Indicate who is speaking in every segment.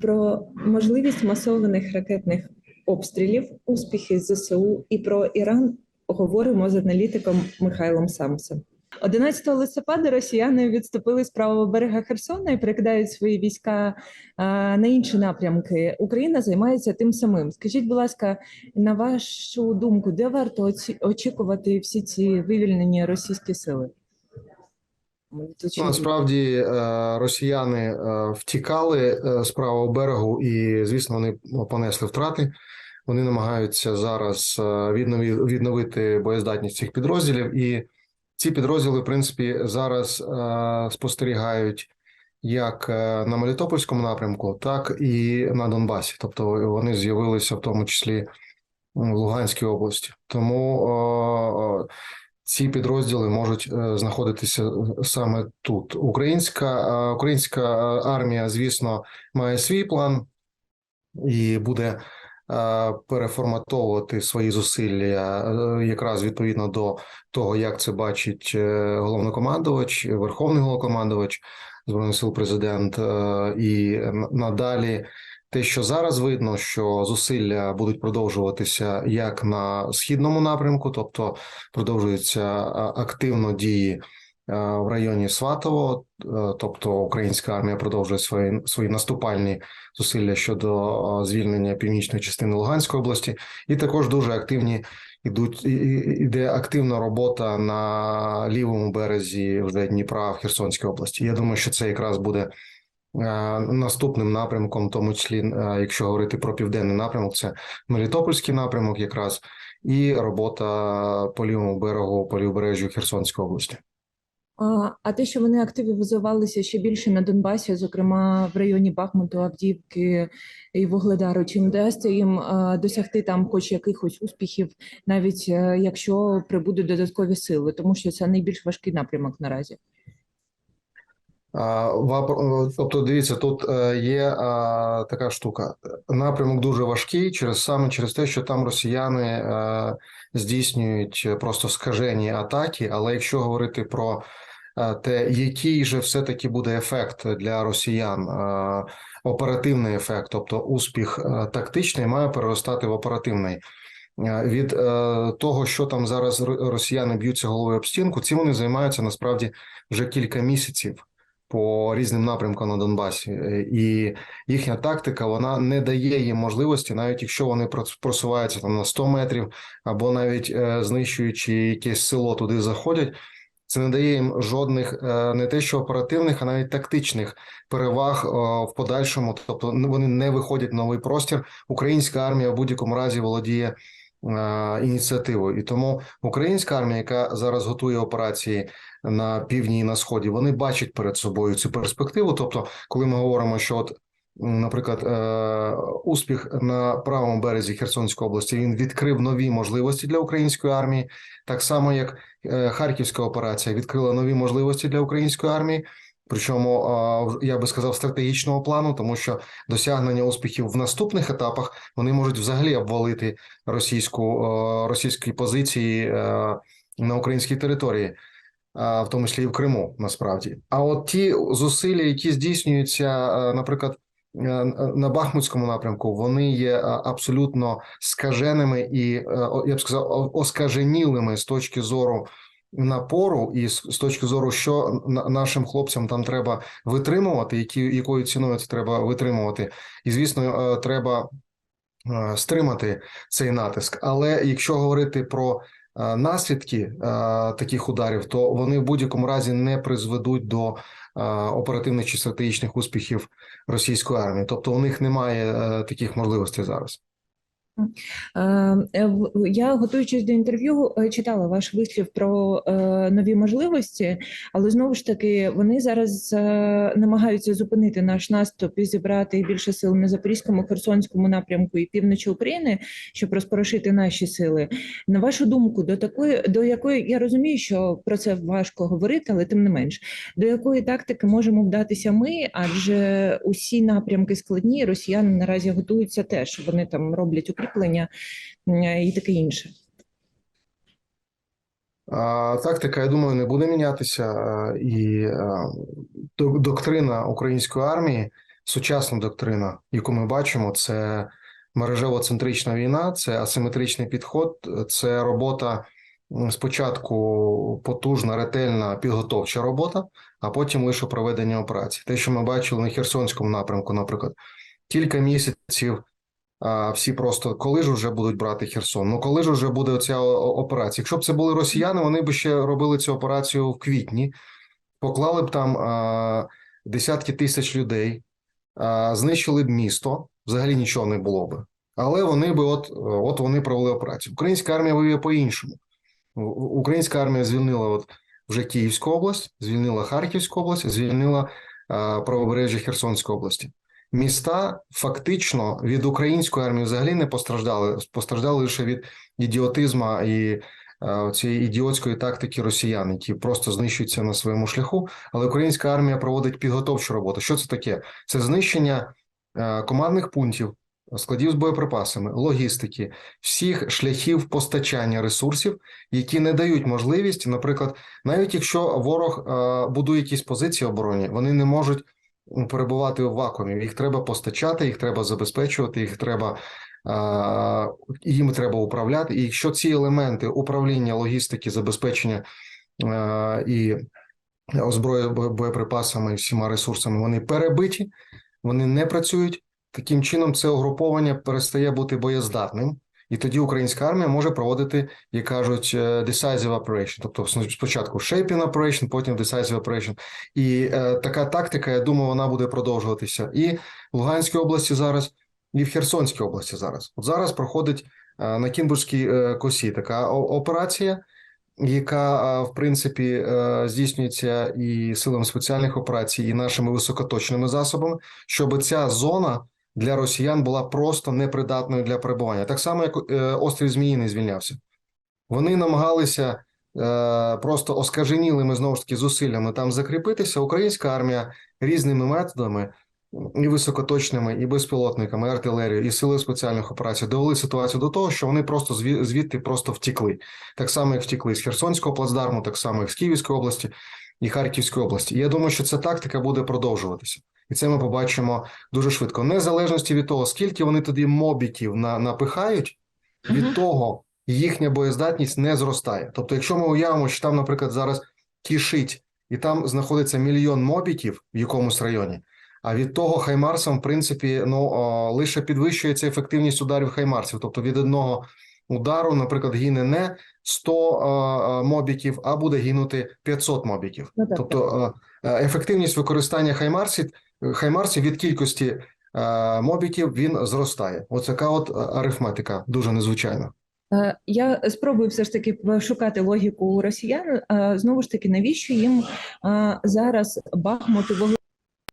Speaker 1: про можливість масованих ракетних обстрілів, успіхи ЗСУ і про Іран говоримо з аналітиком Михайлом Самсом. 11 листопада росіяни відступили з правого берега Херсона і перекидають свої війська на інші напрямки. Україна займається тим самим. Скажіть, будь ласка, на вашу думку, де варто очікувати всі ці вивільнені російські сили?
Speaker 2: Ну, Насправді е, росіяни е, втікали е, з правого берегу, і звісно, вони понесли втрати. Вони намагаються зараз відновити боєздатність цих підрозділів, і ці підрозділи, в принципі, зараз спостерігають як на Мелітопольському напрямку, так і на Донбасі. Тобто вони з'явилися в тому числі в Луганській області. Тому ці підрозділи можуть е, знаходитися саме тут. Українська е, українська е, армія, звісно, має свій план і буде е, переформатовувати свої зусилля е, якраз відповідно до того, як це бачить е, головнокомандувач, верховний головнокомандувач збройних сил, президент, е, і надалі. Те, що зараз видно, що зусилля будуть продовжуватися як на східному напрямку, тобто продовжуються активно дії е, в районі Сватово, е, тобто українська армія продовжує свої свої наступальні зусилля щодо е, звільнення північної частини Луганської області, і також дуже активні і- іде активна робота на лівому березі вже Дніпра в Херсонській області. Я думаю, що це якраз буде. Е, Наступним напрямком, в тому числі, е, якщо говорити про південний напрямок, це Мелітопольський напрямок, якраз і робота по лівому берегу, по лівобережжю Херсонської області.
Speaker 1: А, те, що вони активізувалися ще більше на Донбасі, зокрема в районі Бахмуту, Авдіївки і Вугледару, чи вдасться їм досягти там хоч якихось успіхів, навіть е, якщо прибудуть додаткові сили, тому що це найбільш важкий напрямок наразі.
Speaker 2: А, Тобто, дивіться, тут е, є така штука. Напрямок дуже важкий через саме через те, що там росіяни е, здійснюють просто скажені атаки. Але якщо говорити про е, те, який же все-таки буде ефект для росіян, е, оперативний ефект, тобто успіх е, тактичний, має переростати в оперативний. Е, Від е, того, що там зараз росіяни б'ються головою об стінку, цим вони займаються насправді вже кілька місяців по різним напрямкам на Донбасі, Е, і їхня тактика вона не дає їм можливості, навіть якщо вони прос- просуваються там на 100 метрів, або навіть е, знищуючи якесь село, туди заходять. Це не дає їм жодних е, не те, що оперативних, а навіть тактичних переваг в подальшому. Тобто вони не виходять в новий простір. Українська армія в будь-якому разі володіє е, ініціативою, і тому українська армія, яка зараз готує операції на півдні і на сході, вони бачать перед собою цю перспективу. Тобто, коли ми говоримо, що от. Наприклад, е, успіх на правому березі Херсонської області він відкрив нові можливості для української армії, так само як е, Харківська операція відкрила нові можливості для української армії. Причому я би сказав стратегічного плану, тому що досягнення успіхів в наступних етапах вони можуть взагалі обвалити російську російські позиції е, на українській території в тому числі і в Криму, насправді. А от ті зусилля, які здійснюються, е, наприклад, е, на Бахмутському напрямку, вони є абсолютно скаженими і я б сказав, оскаженілими з точки зору. Напору і з точки зору, що на- нашим хлопцям там треба витримувати, які якою ціною це треба витримувати, і звісно, е, треба е, стримати цей натиск. Але якщо говорити про е, наслідки таких ударів, то вони в будь-якому разі не призведуть до оперативних чи стратегічних успіхів російської армії. Тобто у них немає таких можливостей зараз.
Speaker 1: Е, е, Я, готуючись до інтерв'ю, е, читала ваш вислів про е, нові можливості, але знову ж таки вони зараз намагаються зупинити наш наступ і зібрати більше сил на Запорізькому, Херсонському напрямку і півночі України, щоб розпорошити наші сили. На вашу думку, до такої, до якої я розумію, що про це важко говорити, але тим не менш, до якої тактики можемо вдатися ми? Адже усі напрямки складні, росіяни наразі готуються теж. Вони там роблять укріплення м, і таке інше.
Speaker 2: Тактика, я думаю, не буде мінятися, і доктрина української армії сучасна доктрина, яку ми бачимо, це мережево-центрична війна, це асиметричний підход, це робота спочатку потужна, ретельна підготовча робота, а потім лише проведення операцій. Те, що ми бачили на Херсонському напрямку, наприклад, кілька місяців. Всі просто коли ж вже будуть брати Херсон? Ну коли ж вже буде ця операція? Якщо б це були росіяни, вони б ще робили цю операцію в квітні, поклали б там а, десятки тисяч людей, а, знищили б місто, взагалі нічого не було би. Але вони би, от, от вони провели операцію. Українська армія воює по-іншому. Українська армія звільнила от вже Київську область, звільнила Харківську область, звільнила а, правобережжя Херсонської області. Міста фактично від української армії взагалі не постраждали, постраждали лише від ідіотизму і е, цієї ідіотської тактики росіян, які просто знищуються на своєму шляху. Але українська армія проводить підготовчу роботу. Що це таке? Це знищення е, командних пунктів, складів з боєприпасами, логістики, всіх шляхів постачання ресурсів, які не дають можливість, наприклад, навіть якщо ворог е, будує якісь позиції оборонні, вони не можуть перебувати в вакуумі. Їх треба постачати, їх треба забезпечувати, їх треба їм треба управляти. І якщо ці елементи управління, логістики, забезпечення і озброї бо- боєприпасами, всіма ресурсами, вони перебиті, вони не працюють. Таким чином, це угруповання перестає бути боєздатним. І тоді українська армія може проводити, як кажуть, е, decisive operation, тобто спочатку shaping operation, потім decisive operation. І е, така тактика, я думаю, вона буде продовжуватися і в Луганській області зараз, і в Херсонській області зараз. От зараз проходить е, на Кінбурзькій е, косі така операція, яка, е, в принципі, е, здійснюється і силами спеціальних операцій, і нашими високоточними засобами, щоб ця зона для росіян була просто непридатною для перебування. Так само, як е, острів Зміїний звільнявся. Вони намагалися е, просто оскаженілими знову ж таки зусиллями там закріпитися. Українська армія різними методами, і високоточними, і безпілотниками, і артилерією, і сили спеціальних операцій довели ситуацію до того, що вони просто звідти просто втікли. Так само, як втікли з Херсонського плацдарму, так само, як з Київської області і Харківської області. І я думаю, що ця тактика буде продовжуватися. І це ми побачимо дуже швидко. Незалежності від того, скільки вони тоді мобіків на, напихають, від
Speaker 1: Мгм.
Speaker 2: того їхня боєздатність не зростає. Тобто, якщо ми уявимо, що там, наприклад, зараз кишить, і там знаходиться мільйон мобіків в якомусь районі, а від того Хаймарсом, в принципі, ну о, лише підвищується ефективність ударів Хаймарсів. Тобто від одного удару, наприклад, гине не 100 е, е, мобіків, а буде гинути 500 мобіків.
Speaker 1: Ну, так,
Speaker 2: Тобто е, е, ефективність використання Хаймарсів, Хаймарсів від кількості е, мобіків він зростає. Ось така от е, арифметика дуже незвичайна.
Speaker 1: Е, Я спробую все ж таки шукати логіку у росіян. Знову ж таки, навіщо їм зараз Бахмут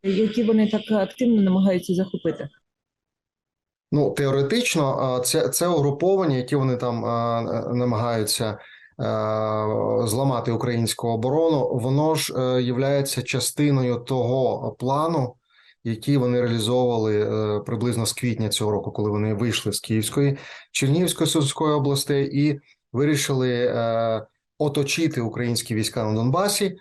Speaker 1: і які вони так активно намагаються захопити?
Speaker 2: Ну, теоретично, це, це угруповання, які вони там намагаються зламати українську оборону, воно ж являється частиною того плану, який вони реалізовували е, приблизно з квітня цього року, коли вони вийшли з Київської, Чернігівської Сумської областей і вирішили е, оточити українські війська на Донбасі.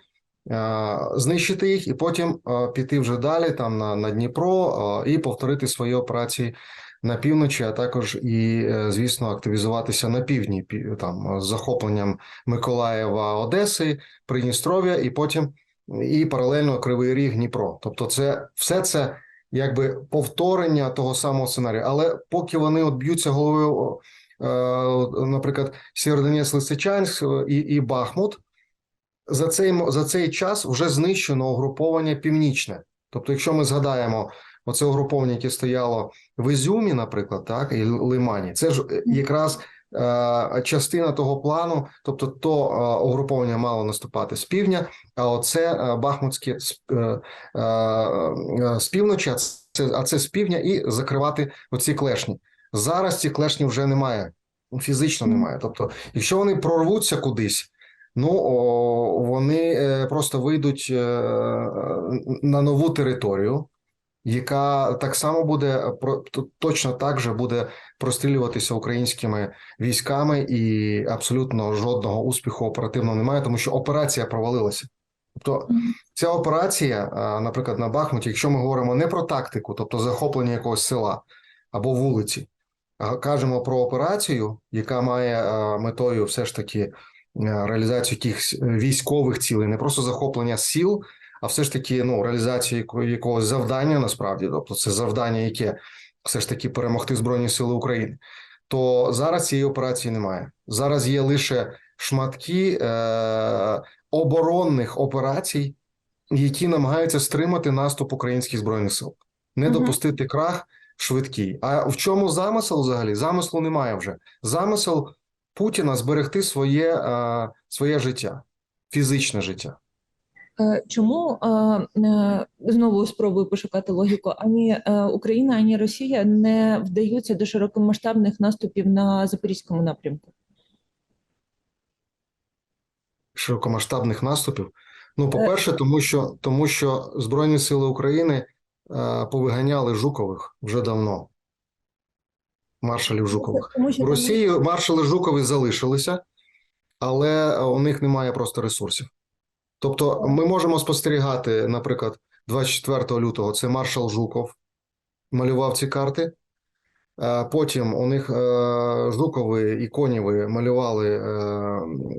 Speaker 2: е, Знищити їх і потім піти вже далі, там на, на Дніпро, і повторити свої операції на півночі, а також і, звісно, активізуватися на півдні, там з захопленням Миколаєва, Одеси, Придністров'я, і потім і паралельно Кривий Ріг, Дніпро. Тобто, це все це якби повторення того самого сценарію. Але поки вони от б'ються головою, е, наприклад, Сєвєродонецьк, Лисичанськ е, і, і Бахмут. За цей за цей час вже знищено угруповання північне. Тобто, якщо ми згадаємо оце угруповання, яке стояло в Ізюмі, наприклад, так і Лимані, це ж е, якраз частина того плану, тобто то е, угруповання мало наступати з півдня, а оце е, бахмутське з, е, е, е, півночі, а це, з півдня, і закривати оці клешні. Зараз ці клешні вже немає, фізично немає. Тобто, якщо вони прорвуться кудись. Ну, о, вони е, просто вийдуть е, на нову територію, яка так само буде про- точно так же буде прострілюватися українськими військами, і абсолютно жодного успіху оперативного немає, тому що операція провалилася. Тобто ця операція, наприклад, на Бахмуті, якщо ми говоримо не про тактику, тобто захоплення якогось села або вулиці, а кажемо про операцію, яка має метою все ж таки реалізацію якихось військових цілей, не просто захоплення сіл, а все ж таки ну, реалізацію яко- якогось завдання насправді, тобто це завдання, яке все ж таки перемогти Збройні Сили України. То зараз цієї операції немає. Зараз є лише шматки е, оборонних операцій, які намагаються стримати наступ українських збройних сил, не
Speaker 1: Мгм.
Speaker 2: допустити крах швидкий. А в чому замисел взагалі? Замислу немає вже. Замисел Путіна зберегти своє, е, своє життя, фізичне життя.
Speaker 1: Е, Чому е, знову спробую пошукати логіку? Ані е, Україна, ані Росія не вдаються до широкомасштабних наступів на запорізькому напрямку.
Speaker 2: широкомасштабних наступів. Ну, по-перше, тому що, тому що Збройні Сили України е, повиганяли Жукових вже давно. Маршалів Жукових. В Росії маршали Жукові залишилися, але у них немає просто ресурсів. Тобто, ми можемо спостерігати, наприклад, 24 лютого це маршал Жуков малював ці карти. Е, Потім у них е, Жукови і Конєви малювали е,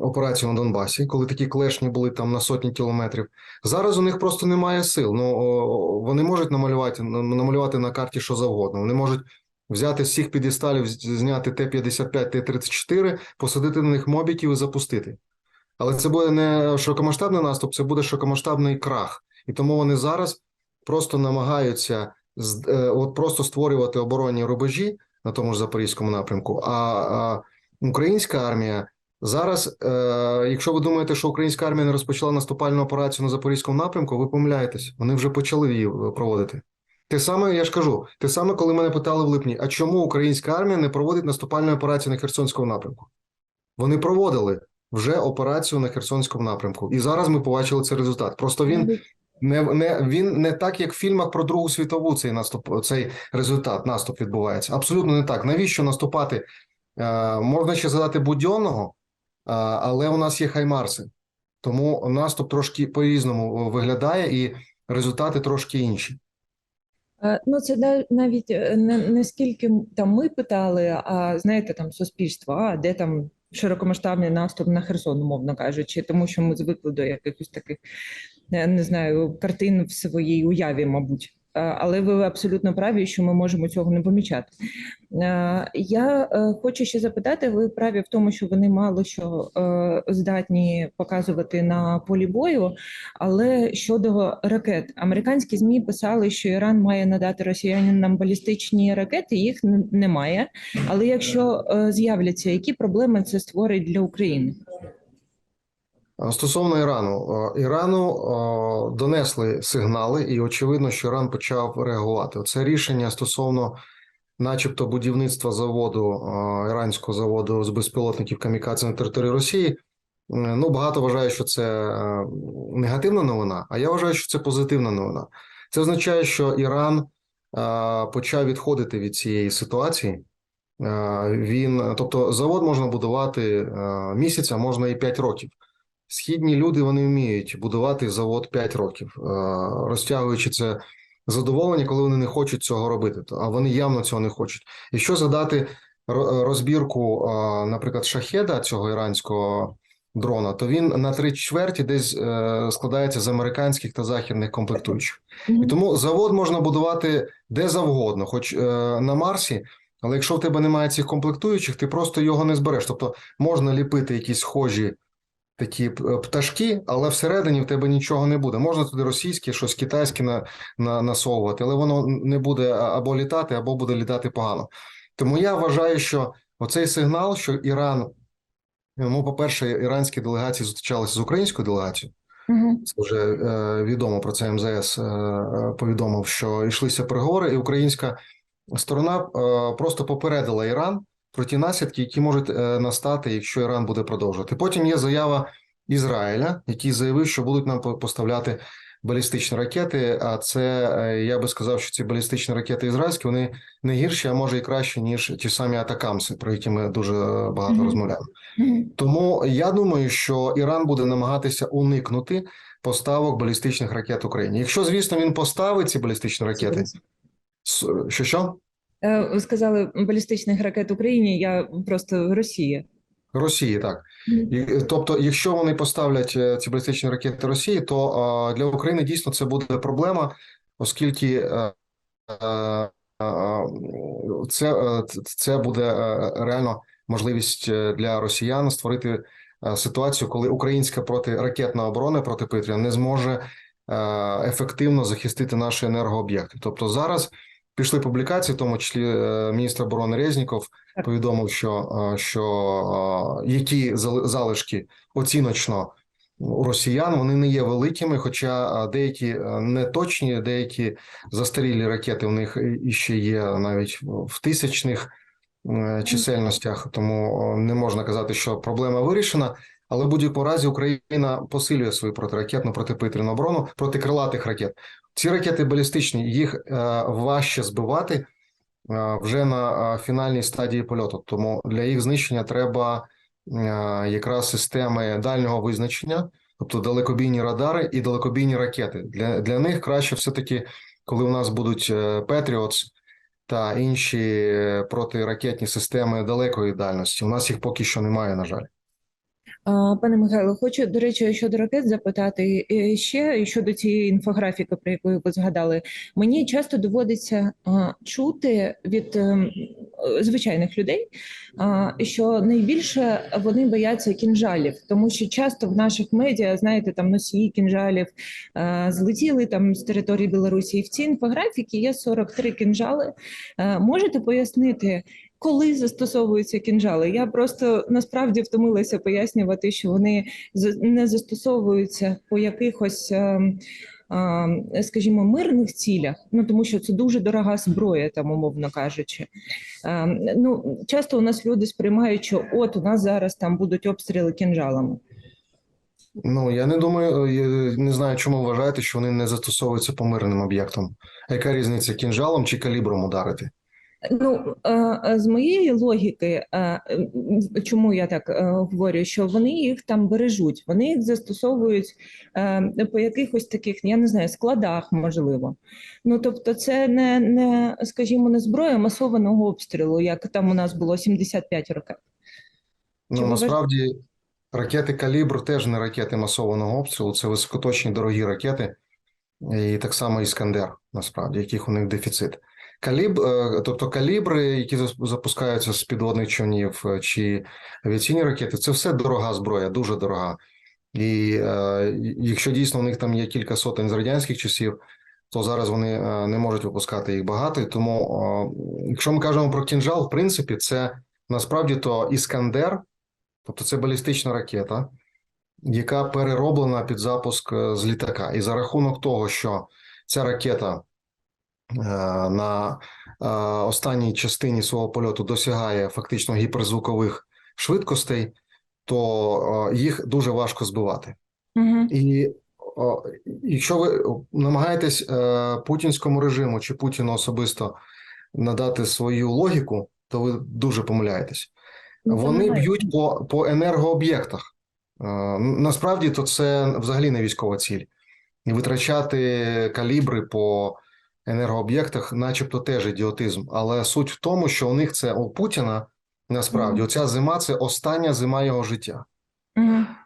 Speaker 2: операцію на Донбасі, коли такі клешні були там на сотні кілометрів. Зараз у них просто немає сил. Ну вони можуть намалювати намалювати на карті що завгодно. Вони можуть взяти з всіх підісталів, зняти Т-55, Т-34, посадити на них мобіків і запустити. Але це буде не широкомасштабний наступ, це буде широкомасштабний крах. І тому вони зараз просто намагаються е, от просто створювати оборонні рубежі на тому ж запорізькому напрямку. А, а українська армія зараз, е, якщо ви думаєте, що українська армія не розпочала наступальну операцію на запорізькому напрямку, ви помиляєтесь. Вони вже почали її е, проводити. Те саме, я ж кажу, те саме, коли мене питали в липні: а чому українська армія не проводить наступальну операцію на Херсонському напрямку? Вони проводили вже операцію на Херсонському напрямку, і зараз ми побачили цей результат. Просто він не, не він не так, як в фільмах про Другу світову цей наступ, цей результат, наступ відбувається. Абсолютно не так. Навіщо наступати? Е, можна ще задати будьонного, е, але у нас є хаймарси. Тому наступ трошки по-різному виглядає, і результати трошки інші.
Speaker 1: Е, Ну, це навіть е, не, не скільки там ми питали, а знаєте, там суспільство, а де там широкомасштабний наступ на Херсон, умовно кажучи, тому що ми звикли до якихось таких, не знаю, картин в своїй уяві, мабуть. Е, Але ви абсолютно праві, що ми можемо цього не помічати. Е, Я е, хочу ще запитати, ви праві в тому, що вони мало що здатні показувати на полі бою, але щодо ракет, американські змі писали, що Іран має надати росіянам балістичні ракети. Їх немає. Але якщо з'являться, які проблеми це створить для України?
Speaker 2: А Стосовно Ірану, Е, Ірану е, донесли сигнали, і очевидно, що Іран почав реагувати. Це рішення стосовно, начебто, будівництва заводу е, іранського заводу з безпілотників камікадзе на території Росії. Е, Ну, багато вважає, що це е, негативна новина, а я вважаю, що це позитивна новина. Це означає, що Іран е, почав відходити від цієї ситуації. Е, Він, тобто, завод можна будувати е, місяця, можна і 5 років. Східні люди вони вміють будувати завод 5 років, е, розтягуючи це задоволення, коли вони не хочуть цього робити. А вони явно цього не хочуть. Якщо задати ро- розбірку, е, наприклад, шахеда цього іранського дрона, то він на три чверті десь е, складається з американських та західних комплектуючих. І тому завод можна будувати де завгодно, хоч е, на Марсі. Але якщо в тебе немає цих комплектуючих, ти просто його не збереш. Тобто можна ліпити якісь схожі такі пташки, але всередині в тебе нічого не буде. Можна туди російське, щось китайське на, на, насовувати, але воно не буде або літати, або буде літати погано. Тому я вважаю, що оцей сигнал, що Іран, ну, по-перше, іранські делегації зустрічалися з українською делегацією. Це вже е, відомо про це МЗС е, е, повідомив, що йшлися переговори, і українська сторона е, просто попередила Іран про ті наслідки, які можуть е, настати, якщо Іран буде продовжувати. Потім є заява Ізраїля, який заявив, що будуть нам поставляти балістичні ракети. А це е, я би сказав, що ці балістичні ракети ізраїльські вони не гірші, а може і кращі, ніж ті самі атакамси, про які ми дуже багато
Speaker 1: Мгм.
Speaker 2: розмовляємо.
Speaker 1: Мгм.
Speaker 2: Тому я думаю, що Іран буде намагатися уникнути поставок балістичних ракет Україні. Якщо, звісно, він поставить ці балістичні ракети, що що?
Speaker 1: Е, ви сказали балістичних ракет Україні. Я просто Росія.
Speaker 2: Росії, так. І, тобто, якщо вони поставлять е, ці балістичні ракети Росії, то е, для України дійсно це буде проблема, оскільки е, е, е, це, це буде реально можливість для росіян створити ситуацію, коли українська протиракетна оборона протиповітряна не зможе ефективно захистити наші енергооб'єкти. Тобто зараз пішли публікації, в тому числі е, міністр оборони Резніков повідомив, що, е, що е, які залишки оціночно у росіян вони не є великими, хоча деякі е, неточні, деякі застарілі ракети у них і ще є навіть в тисячних чисельностях, тому не можна казати, що проблема вирішена. Але в будь-якому разі Україна посилює свою протиракетну протиповітряну оборону проти крилатих ракет. Ці ракети балістичні, їх е, важче збивати е, вже на е, фінальній стадії польоту. Тому для їх знищення треба якраз системи дальнього визначення, тобто далекобійні радари і далекобійні ракети. Для, для них краще все-таки, коли у нас будуть Patriots та інші протиракетні системи далекої дальності. У нас їх поки що немає, на жаль.
Speaker 1: Пане Михайло, хочу, до речі, щодо ракет запитати е, ще щодо цієї інфографіки, про яку ви згадали. Мені часто доводиться чути від ем, е, звичайних людей, що найбільше вони бояться кінжалів, тому що часто в наших медіа, знаєте, там носії кінжалів злетіли там з території Білорусі. І в цій інфографіці є 43 кінжали. Можете пояснити? Коли застосовуються кінжали, я просто насправді втомилася пояснювати, що вони не застосовуються по якихось, ем, ем, скажімо, мирних цілях. Ну тому що це дуже дорога зброя, там умовно кажучи. Ем, Ну часто у нас люди сприймають, що от у нас зараз там будуть обстріли кінжалами.
Speaker 2: Ну я не думаю, е, я не знаю, чому вважаєте, що вони не застосовуються по мирним об'єктам. Яка різниця кінжалом чи калібром ударити?
Speaker 1: Ну е, е, з моєї логіки, е, чому я так говорю, що вони їх там бережуть, вони їх застосовують по якихось таких, я не знаю, складах, можливо. Ну тобто, це не, не скажімо, не зброя масованого обстрілу, як там у нас було 75 років.
Speaker 2: Ну насправді ракети калібр теж не ракети масованого обстрілу, це високоточні дорогі ракети, і так само Іскандер, насправді, яких у них дефіцит. Каліб, е, тобто калібри, які запускаються з підводних човнів е, чи авіаційні ракети, це все дорога зброя, дуже дорога. І е, якщо дійсно у них там є кілька сотень з радянських часів, то зараз вони е, не можуть випускати їх багато. Тому, е, якщо ми кажемо про кінжал, в принципі, це насправді то Іскандер, тобто це балістична ракета, яка перероблена під запуск з літака. І за рахунок того, що ця ракета на е, останній частині свого польоту досягає фактично гіперзвукових швидкостей, то е, їх дуже важко збивати.
Speaker 1: Угу.
Speaker 2: І якщо ви намагаєтесь е, путінському режиму чи Путіну особисто надати свою логіку, то ви дуже помиляєтесь. Вони б'ють по, по енергооб'єктах. Е, Насправді, то це взагалі не військова ціль. І витрачати калібри по енергооб'єктах, начебто, теж ідіотизм. Але суть в тому, що у них це у Путіна насправді
Speaker 1: Мгм.
Speaker 2: оця зима це остання зима його життя.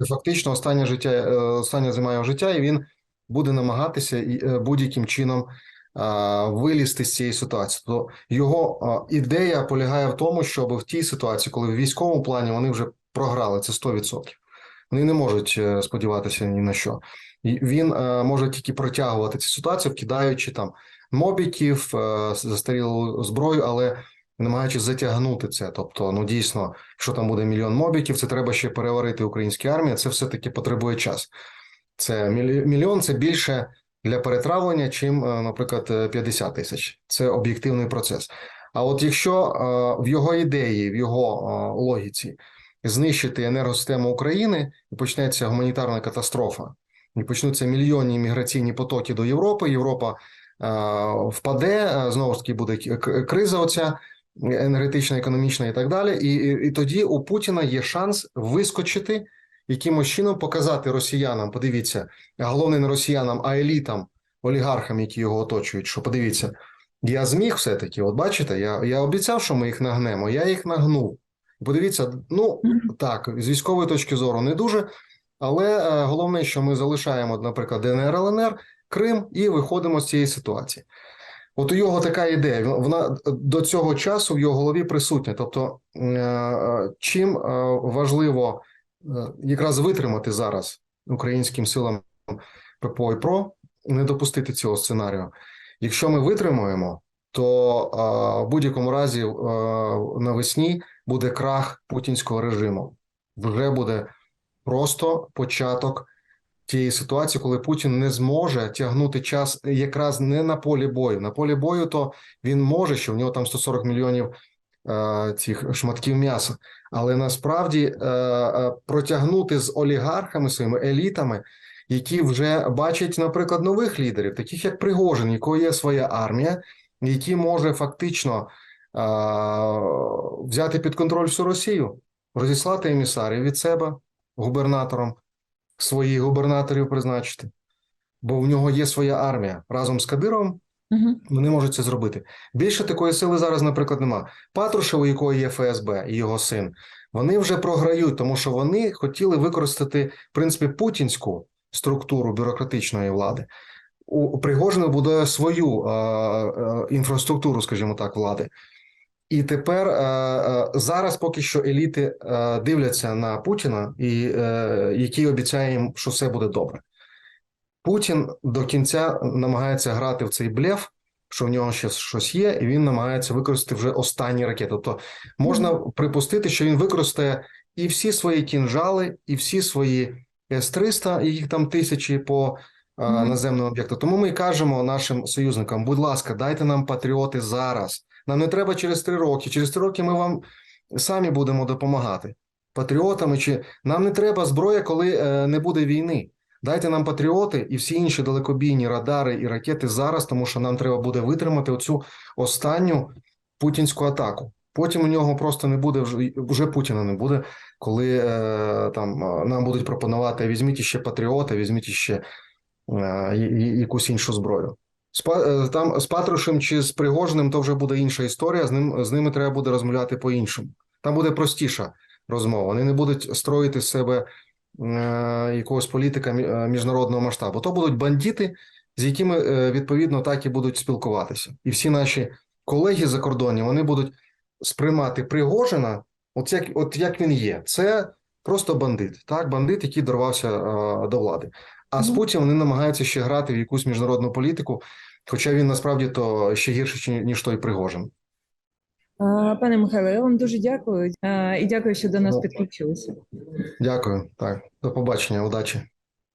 Speaker 2: Це фактично остання життя, е, остання зима його життя, і він буде намагатися е, будь-яким чином а, вилізти з цієї ситуації. То його а, ідея полягає в тому, щоб в тій ситуації, коли в військовому плані вони вже програли, це 100%. Вони не можуть е, сподіватися ні на що. І Він е, може тільки протягувати цю ситуацію, вкидаючи там мобіків, е, застарілу зброю, але намагаючись затягнути це. Тобто, ну дійсно, якщо там буде мільйон мобіків, це треба ще переварити українській армії. Це все таки потребує час. Це мільйон це більше для перетравлення, чим, е, наприклад, е, 50 тисяч. Це об'єктивний процес. А от якщо е, в його ідеї, в його е, логіці знищити енергосистему України, і почнеться гуманітарна катастрофа, і почнуться мільйонні міграційні потоки до Європи, Європа е, впаде, е, знову ж таки буде криза оця енергетична, економічна і так далі. І, і, і тоді у Путіна є шанс вискочити якимось чином показати росіянам, подивіться, головне не росіянам, а елітам, олігархам, які його оточують. Що подивіться, я зміг все-таки. От бачите, я, я обіцяв, що ми їх нагнемо. Я їх нагнув. Подивіться, ну так, з військової точки зору не дуже. Але е, головне, що ми залишаємо, наприклад, ДНР, ЛНР, Крим і виходимо з цієї ситуації. От у його така ідея, вона- вона до цього часу в його голові присутня. Тобто, е, е, чим е, важливо е, якраз витримати зараз українським силам ППО і ПРО, не допустити цього сценарію. Якщо ми витримаємо, то е, в будь-якому разі е, навесні буде крах путінського режиму. Вже буде просто початок тієї ситуації, коли Путін не зможе тягнути час якраз не на полі бою. На полі бою то він може, що в нього там 140 мільйонів е, цих шматків м'яса, але насправді е, е, протягнути з олігархами своїми елітами, які вже бачать, наприклад, нових лідерів, таких як Пригожин, якого є своя армія, який може фактично е, взяти під контроль всю Росію, розіслати емісарів від себе губернатором, своїх губернаторів призначити, бо в нього є своя армія разом з Кадировим.
Speaker 1: Мгм.
Speaker 2: Вони можуть це зробити. Більше такої сили зараз, наприклад, нема. Патрушев, у якого є ФСБ і його син, вони вже програють, тому що вони хотіли використати, в принципі, путінську структуру бюрократичної влади. У Пригожина будує свою е, е, інфраструктуру, скажімо так, влади. І тепер е, е, зараз поки що еліти е, дивляться на Путіна, і який обіцяє їм, що все буде добре. Путін до кінця намагається грати в цей блеф, що в нього ще щось є, і він намагається використати вже останні ракети. Тобто можна припустити, що він використає і всі свої кінжали, і всі свої С-300, їх там тисячі по
Speaker 1: Мгм.
Speaker 2: наземним об'єктам. Тому ми кажемо нашим союзникам: будь ласка, дайте нам патріоти зараз. Нам не треба через три роки. Через три роки ми вам самі будемо допомагати патріотами. Чи нам не треба зброя, коли е, не буде війни? Дайте нам патріоти і всі інші далекобійні радари і ракети зараз, тому що нам треба буде витримати оцю останню путінську атаку. Потім у нього просто не буде вже вже Путіна не буде, коли е, там е, нам будуть пропонувати візьміть іще патріоти, візьміть іще е, якусь іншу зброю. Е, там з Патрушем чи з Пригожиним то вже буде інша історія. З ним з ними треба буде розмовляти по-іншому. Там буде простіша розмова. Вони не будуть строїти з себе е, якогось політика е, міжнародного масштабу. То будуть бандити, з якими е, відповідно так і будуть спілкуватися. І всі наші колеги за кордоні вони будуть сприймати Пригожина, от як, от як він є. Це просто бандит, так, бандит, який дорвався е, до влади. А з
Speaker 1: Мгм.
Speaker 2: Вони намагаються ще грати в якусь міжнародну політику, хоча він насправді то ще гірше, ніж той Пригожин.
Speaker 1: Пане Михайло, я вам дуже дякую і дякую, що до нас
Speaker 2: Ну.
Speaker 1: підключилися.
Speaker 2: Дякую. Так, до побачення, удачі.